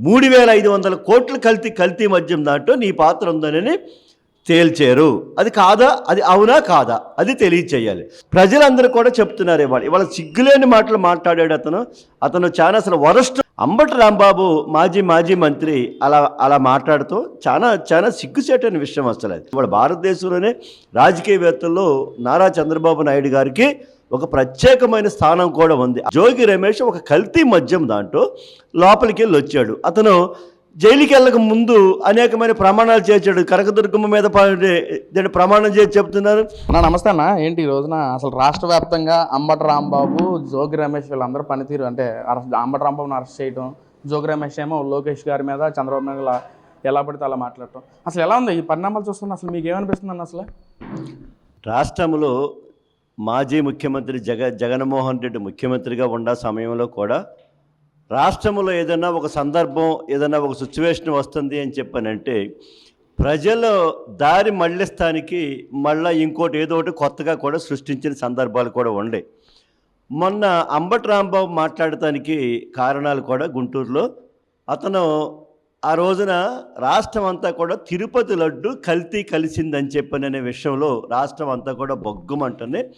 మూడు వేల ఐదు వందల కోట్ల కల్తీ కల్తీ మద్యం దాంట్లో నీ పాత్ర ఉందని తేల్చారు. అది కాదా? అది అవునా కాదా? అది తెలియచేయాలి. ప్రజలందరూ కూడా చెప్తున్నారు ఇవాళ. ఇవాళ సిగ్గులేని మాటలు మాట్లాడాడు అతను. అతను చాలా అసలు వరస్ట్. అంబటి రాంబాబు మాజీ మాజీ మంత్రి అలా అలా మాట్లాడుతూ చాలా చాలా సిగ్గుచేటైన విషయం అసలు అది. ఇవాళ భారతదేశంలోనే రాజకీయవేత్తల్లో నారా చంద్రబాబు నాయుడు గారికి ఒక ప్రత్యేకమైన స్థానం కూడా ఉంది. జోగి రమేష్ ఒక కల్తీ మద్యం దాంట్లో లోపలికి వెళ్ళి వచ్చాడు అతను జైలుకి వెళ్ళక ముందు అనేకమైన ప్రమాణాలు చేశాడు. కనకదుర్గమ్మ మీద ప్రమాణం చేసి చెప్తున్నారు. అన్న నమస్తే అన్న. ఏంటి ఈ రోజున? అసలు రాష్ట్ర వ్యాప్తంగా అంబటి రాంబాబు జోగి రమేష్ వీళ్ళందరూ పనితీరు అంటే అరెస్ట్ అంబటి రాంబాబుని అరెస్ట్ చేయడం జోగి రమేష్ ఏమో లోకేష్ గారి మీద చంద్రబాబు ఇలా ఎలా పడితే అలా మాట్లాడటం. అసలు ఎలా ఉంది? ఈ పరిణామాలు చూస్తున్నా అసలు మీకు ఏమనిపిస్తుంది అన్న అసలు? రాష్ట్రంలో మాజీ ముఖ్యమంత్రి జగ జగన్మోహన్ రెడ్డి ముఖ్యమంత్రిగా ఉన్న సమయంలో కూడా రాష్ట్రంలో ఏదైనా ఒక సందర్భం ఏదైనా ఒక సిచ్యువేషన్ వస్తుంది అని చెప్పానంటే ప్రజలు దారి మళ్ళిస్తానికి మళ్ళీ ఇంకోటి ఏదో ఒకటి కొత్తగా కూడా సృష్టించిన సందర్భాలు కూడా ఉండే. మొన్న అంబటి రాంబాబు మాట్లాడటానికి కారణాలు కూడా గుంటూరులో. అతను ఆ రోజున రాష్ట్రం అంతా కూడా తిరుపతి లడ్డు కల్తీ కలిసిందని చెప్పననే విషయంలో రాష్ట్రం అంతా కూడా బొగ్గుమంటుంది.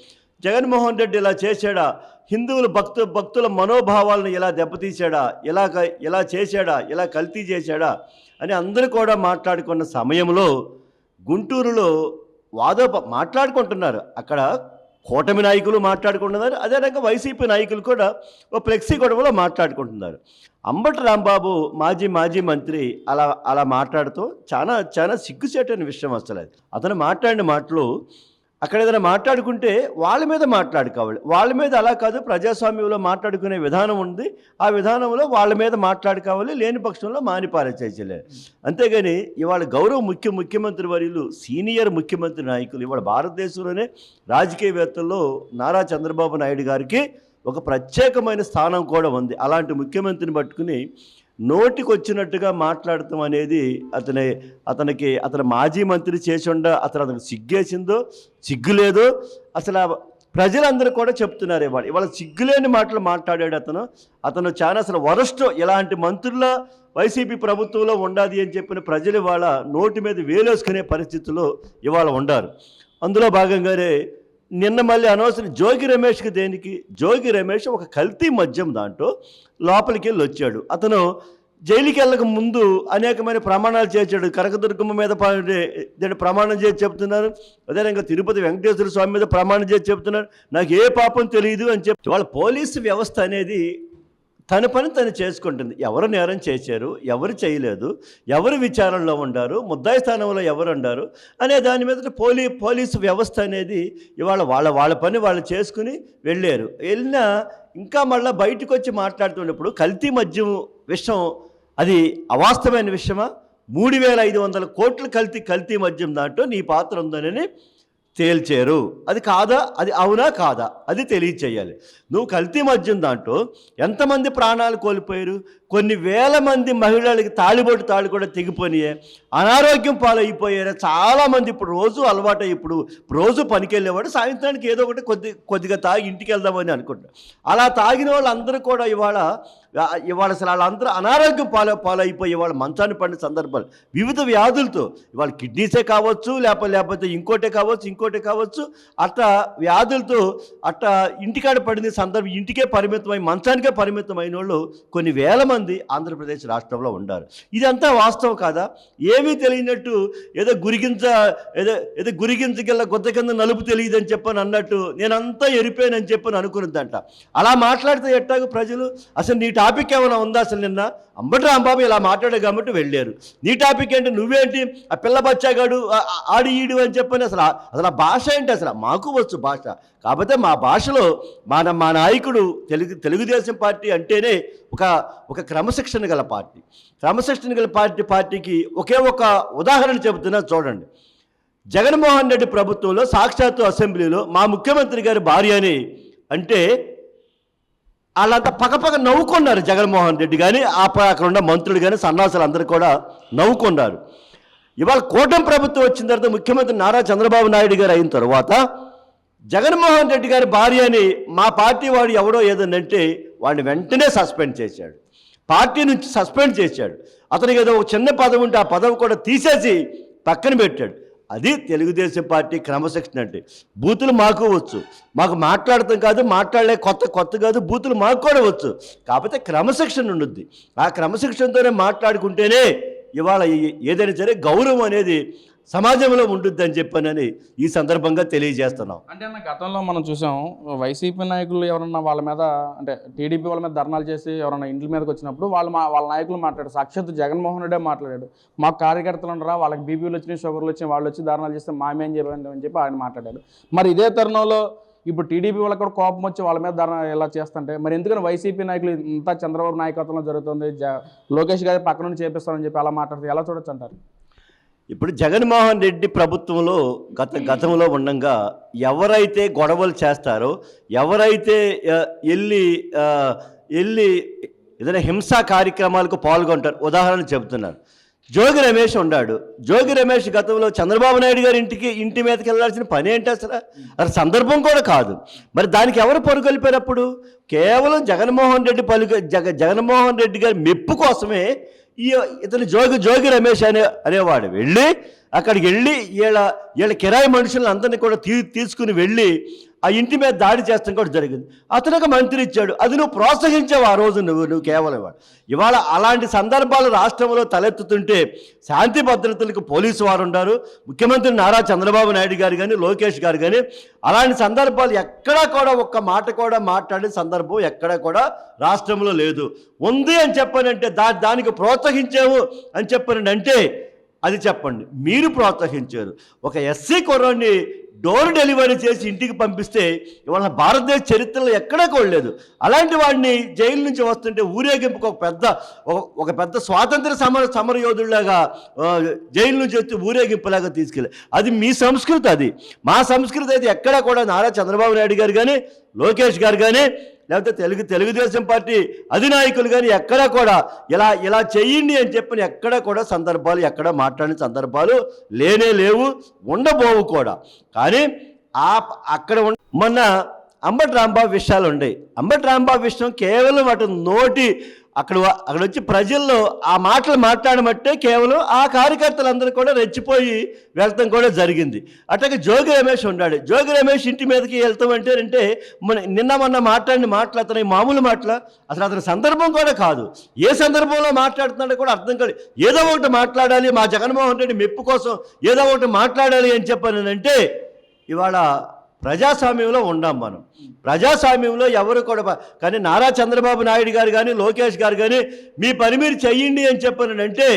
జగన్మోహన్ రెడ్డి ఇలా చేశాడా? హిందువుల భక్తు భక్తుల మనోభావాలను ఇలా దెబ్బతీశాడా? ఇలా ఇలా చేశాడా? ఇలా కల్తీ చేశాడా? అని అందరూ కూడా మాట్లాడుకున్న సమయంలో గుంటూరులో వాదోప మాట్లాడుకుంటున్నారు. అక్కడ కూటమి నాయకులు మాట్లాడుకుంటున్నారు. అదే రకంగా వైసీపీ నాయకులు కూడా ఓ ఫ్లెక్సీ గొడవలో మాట్లాడుకుంటున్నారు. అంబటి రాంబాబు మాజీ మాజీ మంత్రి అలా అలా మాట్లాడుతూ చాలా చాలా సిగ్గుచేటైన విషయం అసలు అతను మాట్లాడిన మాటలు అక్కడ ఏదైనా మాట్లాడుకుంటే వాళ్ళ మీద మాట్లాడుకోవాలి వాళ్ళ మీద అలా కాదు ప్రజాస్వామ్యంలో మాట్లాడుకునే విధానం ఉంది. ఆ విధానంలో వాళ్ళ మీద మాట్లాడుకోవాలి లేని పక్షంలో మానిపారేసేయలేదు అంతేగాని ఇవాళ గౌరవ ముఖ్య ముఖ్యమంత్రి వర్యులు సీనియర్ ముఖ్యమంత్రి నాయకులు ఇవాళ భారతదేశంలోనే రాజకీయవేత్తల్లో నారా చంద్రబాబు నాయుడు గారికి ఒక ప్రత్యేకమైన స్థానం కూడా ఉంది. అలాంటి ముఖ్యమంత్రిని పట్టుకుని నోటికి వచ్చినట్టుగా మాట్లాడటం అనేది అతని అతనికి అతను మాజీ మంత్రి చేసిండ అతను అతనికి సిగ్గేసిందో సిగ్గులేదో అసలు ప్రజలందరూ కూడా చెప్తున్నారు ఇవాళ. ఇవాళ సిగ్గులేని మాటలు మాట్లాడాడు అతను. అతను చాలా అసలు వరస్ట్ ఇలాంటి మంత్రుల వైసీపీ ప్రభుత్వంలో ఉండాలి అని చెప్పిన ప్రజలు ఇవాళ నోటి మీద వేలేసుకునే పరిస్థితిలో ఇవాళ ఉండారు. అందులో భాగంగానే నిన్న మళ్ళీ అనవసరం జోగి రమేష్కి దేనికి? జోగి రమేష్ ఒక కల్తీ మద్యం దాంట్లో లోపలికి వెళ్ళి వచ్చాడు. అతను జైలుకి వెళ్ళక ముందు అనేకమైన ప్రమాణాలు చేశాడు. కనకదుర్గమ్మ మీద దాన్ని ప్రమాణం చేసి చెప్తున్నారు. అదేవిధంగా తిరుపతి వెంకటేశ్వర స్వామి మీద ప్రమాణం చేసి చెప్తున్నారు. నాకు ఏ పాపం తెలియదు అని చెప్పి వాళ్ళ పోలీసు వ్యవస్థ అనేది తన పని తను చేసుకుంటుంది. ఎవరు నేరం చేశారు? ఎవరు చేయలేదు? ఎవరు విచారణలో ఉండారు? ముద్దాయి స్థానంలో ఎవరు ఉండారు? అనే దాని మీద పోలీ పోలీసు వ్యవస్థ అనేది ఇవాళ వాళ్ళ వాళ్ళ పని వాళ్ళు చేసుకుని వెళ్ళారు. వెళ్ళినా ఇంకా మళ్ళీ బయటకు వచ్చి మాట్లాడుతున్నప్పుడు కల్తీ మద్యం విషయం అది అవాస్తవమైన విషయమా? మూడు వేల ఐదు వందల కోట్ల కల్తీ కల్తీ మద్యం దాంట్లో నీ పాత్ర ఉందనని తేల్చారు. అది కాదా? అది అవునా కాదా? అది తెలియచేయాలి. నువ్వు కల్తీ మద్యం దాంట్లో ఎంతమంది ప్రాణాలు కోల్పోయారు? కొన్ని వేల మంది మహిళలకి తాళిబొట్టు తాళి కూడా తెగిపోయినాయి. అనారోగ్యం పాలైపోయారు. చాలామంది ఇప్పుడు రోజు అలవాటు ఇప్పుడు రోజు పనికి వెళ్ళేవాడు సాయంత్రానికి ఏదో ఒకటి కొద్ది కొద్దిగా తాగి ఇంటికి వెళ్దామని అనుకుంటున్నాడు అలా తాగిన వాళ్ళందరూ కూడా ఇవాళ ఇవాళ అసలు వాళ్ళందరూ అనారోగ్యం పాల పాలైపోయి ఇవాళ మంచాన్ని పడిన సందర్భాలు. వివిధ వ్యాధులతో ఇవాళ కిడ్నీసే కావచ్చు లేకపోతే లేకపోతే ఇంకోటే కావచ్చు ఇంకోటే కావచ్చు అట్లా వ్యాధులతో అట్లా ఇంటికాడ పడిన సందర్భం ఇంటికే పరిమితమై మంచానికే పరిమితమైన వాళ్ళు కొన్ని వేల మంది ఆంధ్రప్రదేశ్ రాష్ట్రంలో ఉన్నారు ఇదంతా వాస్తవం కాదా? ఏమీ తెలియనట్టు ఏదో గురిగించ ఏదో ఏదో గురిగించగల కొత్త కింద నలుపు తెలియదని చెప్పని అన్నట్టు నేనంతా ఎరిపోయానని చెప్పని అనుకున్నదంట. అలా మాట్లాడితే ఎట్టాగు ప్రజలు? అసలు నీటి టాపిక్ ఏమైనా ఉందా అసలు నిన్న? అంబటి రాంబాబు ఇలా మాట్లాడాడు కాబట్టి వెళ్ళారు. నీ టాపిక్ ఏంటి? నువ్వేంటి? ఆ పిల్ల బచ్చాగాడు ఆడి ఈడు అని చెప్పని అసలు అసలు ఆ భాష ఏంటి అసలు? మాకు వచ్చు భాష. కాకపోతే మా భాషలో మన మా నాయకుడు తెలుగు తెలుగుదేశం పార్టీ అంటేనే ఒక ఒక క్రమశిక్షణ గల పార్టీ. క్రమశిక్షణ గల పార్టీ పార్టీకి ఒకే ఒక ఉదాహరణ చెబుతున్నా చూడండి. జగన్మోహన్ రెడ్డి ప్రభుత్వంలో సాక్షాత్తు అసెంబ్లీలో మా ముఖ్యమంత్రి గారి భార్య అని అంటే వాళ్ళంతా పక్కపక్క నవ్వుకున్నారు జగన్మోహన్ రెడ్డి కానీ ఆ ప- అక్కడ ఉన్న మంత్రులు కానీ సన్నాసులు అందరూ కూడా నవ్వుకున్నారు. ఇవాళ కూటమి ప్రభుత్వం వచ్చిన తర్వాత ముఖ్యమంత్రి నారా చంద్రబాబు నాయుడు గారు అయిన తర్వాత జగన్మోహన్ రెడ్డి గారి భార్య అని మా పార్టీ వాడు ఎవడో ఏదనంటే వాడిని వెంటనే సస్పెండ్ చేశాడు. పార్టీ నుంచి సస్పెండ్ చేశాడు. అతనికి ఏదో ఒక చిన్న పదవి ఉంటే ఆ పదవి కూడా తీసేసి పక్కన పెట్టాడు. అది తెలుగుదేశం పార్టీ క్రమశిక్షణ అంటే బూతులు మాకు వచ్చు మాకు మాట్లాడటం కాదు మాట్లాడలే కొత్త కొత్త కాదు బూతులు మాకు కూడా వచ్చు కాకపోతే క్రమశిక్షణ ఉండుద్ది. ఆ క్రమశిక్షణతోనే మాట్లాడుకుంటేనే ఇవాళ ఏదైనా సరే గౌరవం అనేది సమాజంలో ఉంటుంది అని చెప్పానని ఈ సందర్భంగా తెలియజేస్తున్నాం. అంటే అన్న గతంలో మనం చూసాం వైసీపీ నాయకులు ఎవరన్నా వాళ్ళ మీద అంటే టీడీపీ వాళ్ళ మీద ధర్నాలు చేసి ఎవరన్నా ఇంటి మీదకి వచ్చినప్పుడు వాళ్ళు మా వాళ్ళ నాయకులు మాట్లాడారు. సాక్షాత్ జగన్మోహన్ రెడ్డే మాట్లాడాడు. మా కార్యకర్తలు ఉండరా వాళ్ళకి బీపీలు వచ్చినాయి షుగర్లు వచ్చినాయి వాళ్ళు వచ్చి ధర్నాలు చేస్తే మామేం చెప్పండి అని చెప్పి ఆయన మాట్లాడాడు. మరి ఇదే తరుణంలో ఇప్పుడు టీడీపీ వాళ్ళకి కూడా కోపం వచ్చి వాళ్ళ మీద ధర్నా ఇలా చేస్తుంటే మరి ఎందుకని వైసీపీ నాయకులు ఇంత చంద్రబాబు నాయకత్వంలో జరుగుతుంది జ లోకేష్ గారి పక్కన నుండి చేపిస్తారని చెప్పి అలా మాట్లాడితే ఎలా చూడొచ్చు అంటారు? ఇప్పుడు జగన్మోహన్ రెడ్డి ప్రభుత్వంలో గత గతంలో ఉండగా ఎవరైతే గొడవలు చేస్తారో ఎవరైతే వెళ్ళి వెళ్ళి ఏదైనా హింసా కార్యక్రమాలకు పాల్గొంటారు ఉదాహరణ చెబుతున్నాను. జోగి రమేష్ ఉన్నాడు. జోగి రమేష్ గతంలో చంద్రబాబు నాయుడు గారి ఇంటికి ఇంటి మీదకి వెళ్ళాల్సిన పని ఏంటి అసలు? అది సందర్భం కూడా కాదు. మరి దానికి ఎవరు పరుగొలిపారప్పుడు కేవలం జగన్మోహన్ రెడ్డి పలుకు జగ జగన్మోహన్ రెడ్డి గారి మెప్పు కోసమే ఈ ఇతను జోగి జోగి రమేష్ అనే అనేవాడు. వెళ్ళి అక్కడికి వెళ్ళి వీళ్ళ వీళ్ళ కిరాయి మనుషులను అందరినీ కూడా తీ తీసుకుని వెళ్ళి ఆ ఇంటి మీద దాడి చేస్తాం కూడా జరిగింది. అతను ఒక మంత్రి ఇచ్చాడు. అది నువ్వు ప్రోత్సహించావు ఆ రోజు నువ్వు నువ్వు కేవలం ఇవాళ. అలాంటి సందర్భాలు రాష్ట్రంలో తలెత్తుతుంటే శాంతి భద్రతలకు పోలీసు వారు ఉన్నారు ముఖ్యమంత్రి నారా చంద్రబాబు నాయుడు గారు కానీ లోకేష్ గారు కానీ అలాంటి సందర్భాలు ఎక్కడా కూడా ఒక్క మాట కూడా మాట్లాడిన సందర్భం ఎక్కడా కూడా రాష్ట్రంలో లేదు. ఉంది అని చెప్పానంటే దా దానికి ప్రోత్సహించాము అని చెప్పానండి అంటే అది చెప్పండి. మీరు ప్రోత్సహించారు. ఒక ఎస్సీ కుర్రాన్ని డోర్ డెలివరీ చేసి ఇంటికి పంపిస్తే ఇవాళ భారతదేశ చరిత్రలో ఎక్కడా కూడా లేదు. అలాంటి వాడిని జైలు నుంచి వస్తుంటే ఊరేగింపుకు ఒక పెద్ద ఒక- పెద్ద స్వాతంత్ర సమర సమరయోధుల్లాగా జైలు నుంచి వచ్చి ఊరేగింపులాగా తీసుకెళ్ళి. అది మీ సంస్కృతి అది. మా సంస్కృతి అయితే ఎక్కడా కూడా నారా చంద్రబాబు నాయుడు గారు కానీ లోకేష్ గారు కానీ లేకపోతే తెలుగు తెలుగుదేశం పార్టీ అధినాయకులు కానీ ఎక్కడా కూడా ఇలా ఇలా చేయండి అని చెప్పిన ఎక్కడా కూడా సందర్భాలు ఎక్కడ మాట్లాడిన సందర్భాలు లేనే లేవు ఉండబోవు కూడా. కానీ ఆ అక్కడ ఉన్న మొన్న అంబటి రాంబాబు విషయాలు ఉన్నాయి అంబటి రాంబాబు విషయం కేవలం అటు నోటి అక్కడ అక్కడ వచ్చి ప్రజల్లో ఆ మాటలు మాట్లాడమంటే కేవలం ఆ కార్యకర్తలందరూ కూడా రెచ్చిపోయి వెళ్తాం కూడా జరిగింది. అట్లాగే జోగి రమేష్ ఉన్నాడు. జోగి రమేష్ ఇంటి మీదకి వెళ్తాం అంటే అంటే మన నిన్న మొన్న మాట్లాడిన మాటలు అతని మామూలు మాటల అసలు అతని సందర్భం కూడా కాదు. ఏ సందర్భంలో మాట్లాడుతున్నాడో కూడా అర్థం కాదు. ఏదో ఒకటి మాట్లాడాలి మా జగన్మోహన్ రెడ్డి మెప్పు కోసం ఏదో ఒకటి మాట్లాడాలి అని చెప్పానంటే ఇవాళ ప్రజాస్వామ్యంలో ఉండాం మనం. ప్రజాస్వామ్యంలో ఎవరు కూడా కానీ నారా చంద్రబాబు నాయుడు గారు కానీ లోకేష్ గారు కానీ మీ పని మీరు చెయ్యండి అని చెప్పానంటే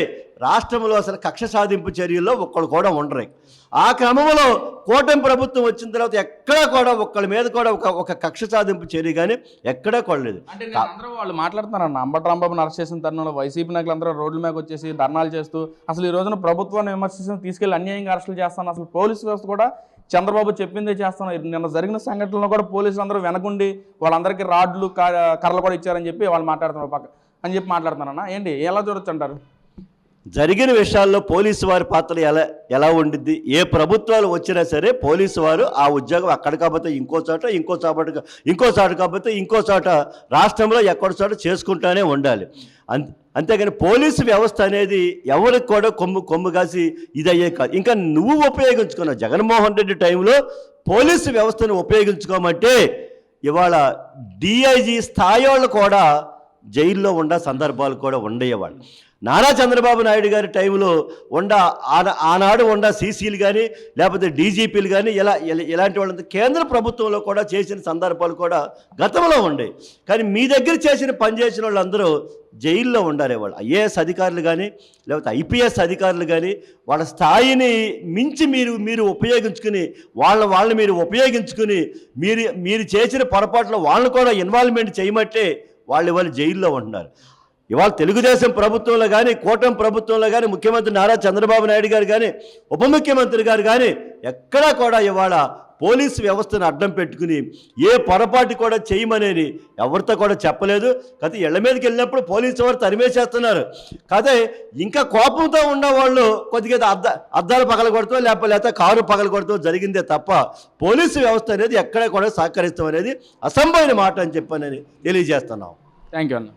రాష్ట్రంలో అసలు కక్ష సాధింపు చర్యల్లో ఒక్కడు కూడా ఉండరు. ఆ క్రమంలో కూటమి ప్రభుత్వం వచ్చిన తర్వాత ఎక్కడా కూడా ఒక్కళ్ళ మీద కూడా ఒక ఒక కక్ష సాధింపు చర్య కానీ ఎక్కడా కొడలేదు అంటే అందరూ వాళ్ళు మాట్లాడుతున్నారన్న అంబటి రాంబాబుని అరెస్ట్ చేసిన తరుణంలో వైసీపీ నాయకులు అందరూ రోడ్ల మీద వచ్చేసి ధర్నాలు చేస్తూ అసలు ఈ రోజున ప్రభుత్వాన్ని విమర్శించి తీసుకెళ్ళి అన్యాయంగా అరెస్టులు చేస్తాను అసలు పోలీసు వ్యవస్థ కూడా చంద్రబాబు చెప్పిందే చేస్తాను నిన్న జరిగిన సంఘటనలో కూడా పోలీసులు అందరూ వెనకుండి వాళ్ళందరికీ రాడ్లు క- కర్రలు కూడా ఇచ్చారని చెప్పి వాళ్ళు మాట్లాడుతున్నారు పక్క అని చెప్పి మాట్లాడుతున్నారన్న. ఏంటి? ఎలా చూడొచ్చు అంటారు జరిగిన విషయాల్లో పోలీసు వారి పాత్ర ఎలా ఎలా ఉండిద్ది? ఏ ప్రభుత్వాలు వచ్చినా సరే పోలీసు వారు ఆ ఉద్యోగం అక్కడ కాకపోతే ఇంకో చోట ఇంకో చోట ఇంకో చోట కాకపోతే ఇంకో చోట రాష్ట్రంలో ఎక్కడ చోట చేసుకుంటానే ఉండాలి. అంతే అంతేగాని పోలీసు వ్యవస్థ అనేది ఎవరికి కూడా కొమ్ము కొమ్ము కాసి ఇది అయ్యే కాదు. ఇంకా నువ్వు ఉపయోగించుకున్నావు జగన్మోహన్ రెడ్డి టైంలో పోలీసు వ్యవస్థను ఉపయోగించుకోమంటే ఇవాళ డిఐజీ స్థాయి వాళ్ళు కూడా జైల్లో ఉండే సందర్భాలు కూడా ఉండేవాళ్ళు. నారా చంద్రబాబు నాయుడు గారి టైంలో ఉండ ఆన- ఆనాడు ఉండ సీసీలు కానీ లేకపోతే డీజీపీలు కానీ ఇలా ఇలా- ఇలాంటి వాళ్ళంతా కేంద్ర ప్రభుత్వంలో కూడా చేసిన సందర్భాలు కూడా గతంలో ఉండే. కానీ మీ దగ్గర చేసిన పని చేసిన వాళ్ళందరూ జైల్లో ఉండారే వాళ్ళు. ఐఏఎస్ అధికారులు కానీ లేకపోతే ఐపీఎస్ అధికారులు కానీ వాళ్ళ స్థాయిని మించి మీరు మీరు ఉపయోగించుకుని వాళ్ళ వాళ్ళని మీరు ఉపయోగించుకుని మీరు మీరు చేసిన పొరపాట్లో వాళ్ళని కూడా ఇన్వాల్వ్మెంట్ చేయమట్టే వాళ్ళు ఇవాళ జైల్లో ఉంటున్నారు. ఇవాళ తెలుగుదేశం ప్రభుత్వంలో కానీ కూటమి ప్రభుత్వంలో కానీ ముఖ్యమంత్రి నారా చంద్రబాబు నాయుడు గారు కానీ ఉప ముఖ్యమంత్రి గారు కానీ ఎక్కడా కూడా ఇవాళ పోలీసు వ్యవస్థను అడ్డం పెట్టుకుని ఏ పొరపాటు కూడా చేయమనేది ఎవరితో కూడా చెప్పలేదు. కాకపోతే ఇళ్ళ మీదకి వెళ్ళినప్పుడు పోలీసు వారు తరిమేసేస్తున్నారు. కాదే ఇంకా కోపంతో ఉన్న వాళ్ళు కొద్దిగా అద్ద అద్దాలు పగలగొడతాం లేకపోతే లేకపోతే కారు పగలగొడతాం జరిగిందే తప్ప పోలీసు వ్యవస్థ అనేది ఎక్కడ కూడా సహకరిస్తాం అనేది అసంభవమైన మాట అని చెప్పానని తెలియజేస్తున్నాం. థ్యాంక్ యూ అన్న.